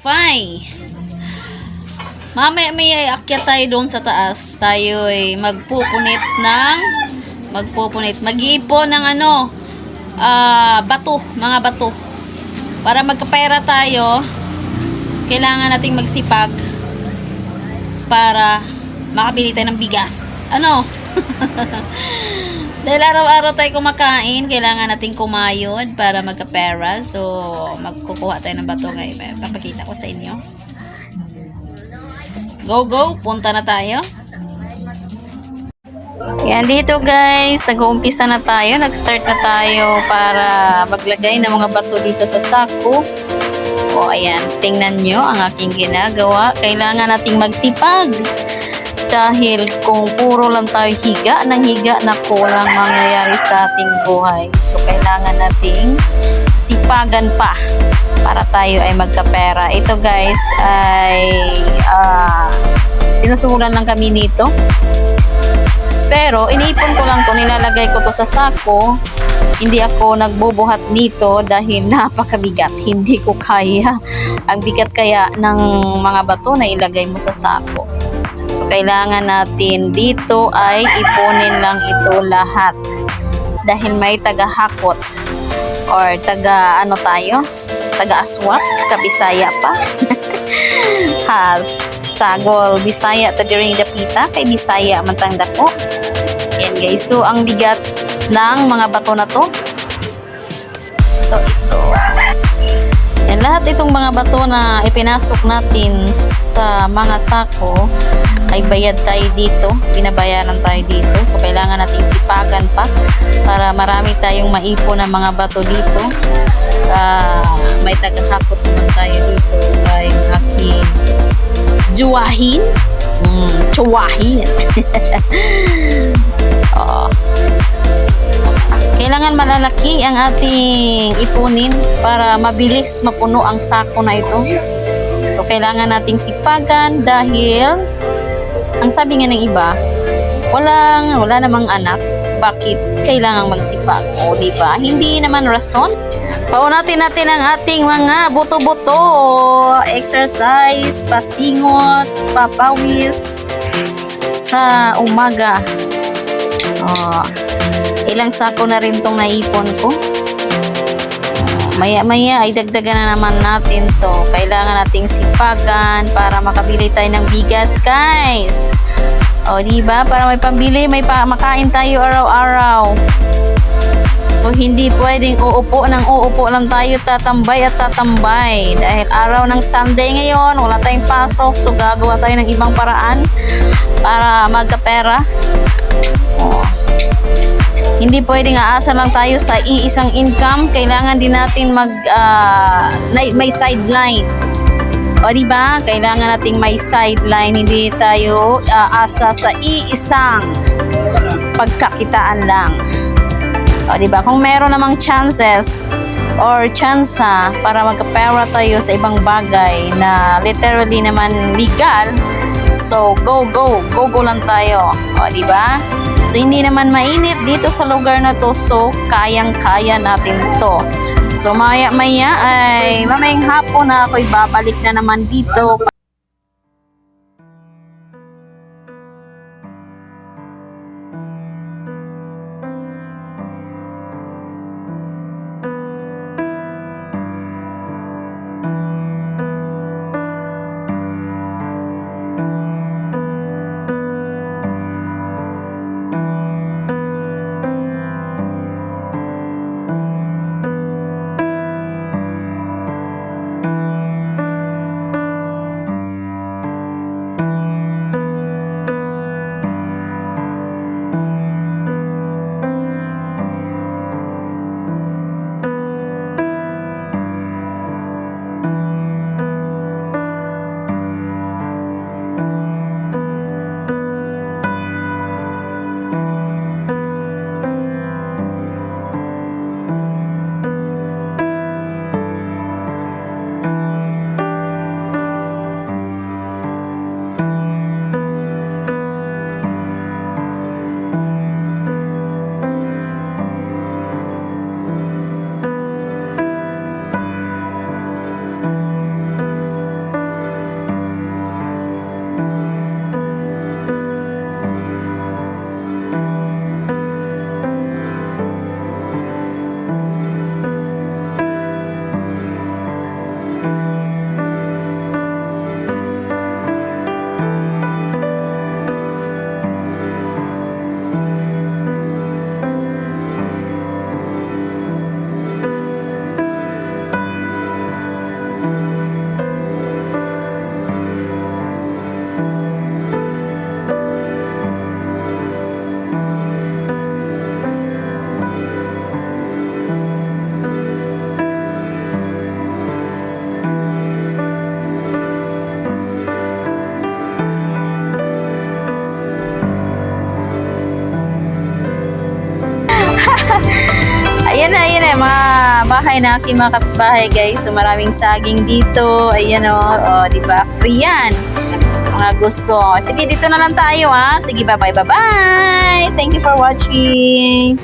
Fine. Mamaya may akyat tayo doon sa taas. Tayo ay magpupunit ng magpupunit. Mag-iipon ng ano ah bato, mga bato. Para magkapera tayo, kailangan nating magsipag para makabili tayo ng bigas. Ano? Dahil araw-araw tayo kumakain, kailangan nating kumayod para magkapera. So, magkukuha tayo ng bato ngayon. Papakita ko sa inyo. Go, go! Punta na tayo. Yan, dito guys, nag-uumpisa na tayo. Nag-start na tayo para maglagay ng mga bato dito sa sako. O, ayan. Tingnan nyo ang aking ginagawa. Kailangan nating magsipag. Dahil kung puro lang tayo higa ng higa, naku, walang mangyayari sa ating buhay. So, kailangan nating sipagan pa para tayo ay magkapera. Ito guys ay ah, sinusuhulan lang kami nito. Pero iniipon ko lang to, nilalagay ko to sa sako. Hindi ako nagbubuhat nito dahil napakabigat. Hindi ko kaya. Ang bigat kaya ng mga bato na ilagay mo sa sako. So kailangan natin dito ay ipunin lang ito lahat. Dahil may tagahakot or taga ano tayo? Taga-aswak sa Bisaya pa. Has sagol Bisaya ta during the pita kay Bisaya man tang dako. Yan guys. So ang bigat ng mga bato na to. So lahat itong mga bato na ipinasok natin sa mga sako ay bayad tayo dito. Binabayaran tayo dito. So kailangan nating sipagan pa para marami tayong maipon ng mga bato dito. Ah, may tagahakot naman tayo dito ay aking juwahin. Mm, chuwahin. Oo. Kailangan malalaki ang ating ipunin para mabilis mapuno ang sako na ito. So, kailangan nating sipagan dahil ang sabi nga ng iba, walang, wala namang anak. Bakit kailangang magsipag? O, di ba? Hindi naman rason. Paunatin natin ang ating mga buto-buto. Exercise, pasingot, papawis sa umaga. Oh, ilang sako na rin tong naipon ko. Maya-maya ay dagdagan na naman natin to. Kailangan nating sipagan para makabili tayo ng bigas, guys. O, di ba? Para may pambili, may pa makain tayo araw-araw. So, hindi pwedeng uupo ng uupo lang tayo tatambay at tatambay. Dahil araw ng Sunday ngayon, wala tayong pasok. So, gagawa tayo ng ibang paraan para magkapera. Oh. Hindi pwedeng aasa lang tayo sa iisang income. Kailangan din natin mag na- may sideline. O di ba? Kailangan nating may sideline. Hindi tayo aasa sa iisang pagkakitaan lang. O di ba? Kung meron namang chances or chance para magkapera tayo sa ibang bagay na literally naman legal, so go go, go go lang tayo. O di ba? So hindi naman mainit dito sa lugar na to, so kayang-kaya natin to. So maya-maya ay mamayang hapon na ako'y babalik na naman dito bahay na aking mga kapitbahay guys. So maraming saging dito. Ayan o, oh, di ba? Free yan. Sa mga gusto. Sige, dito na lang tayo ha. Sige, bye-bye, bye-bye. Thank you for watching.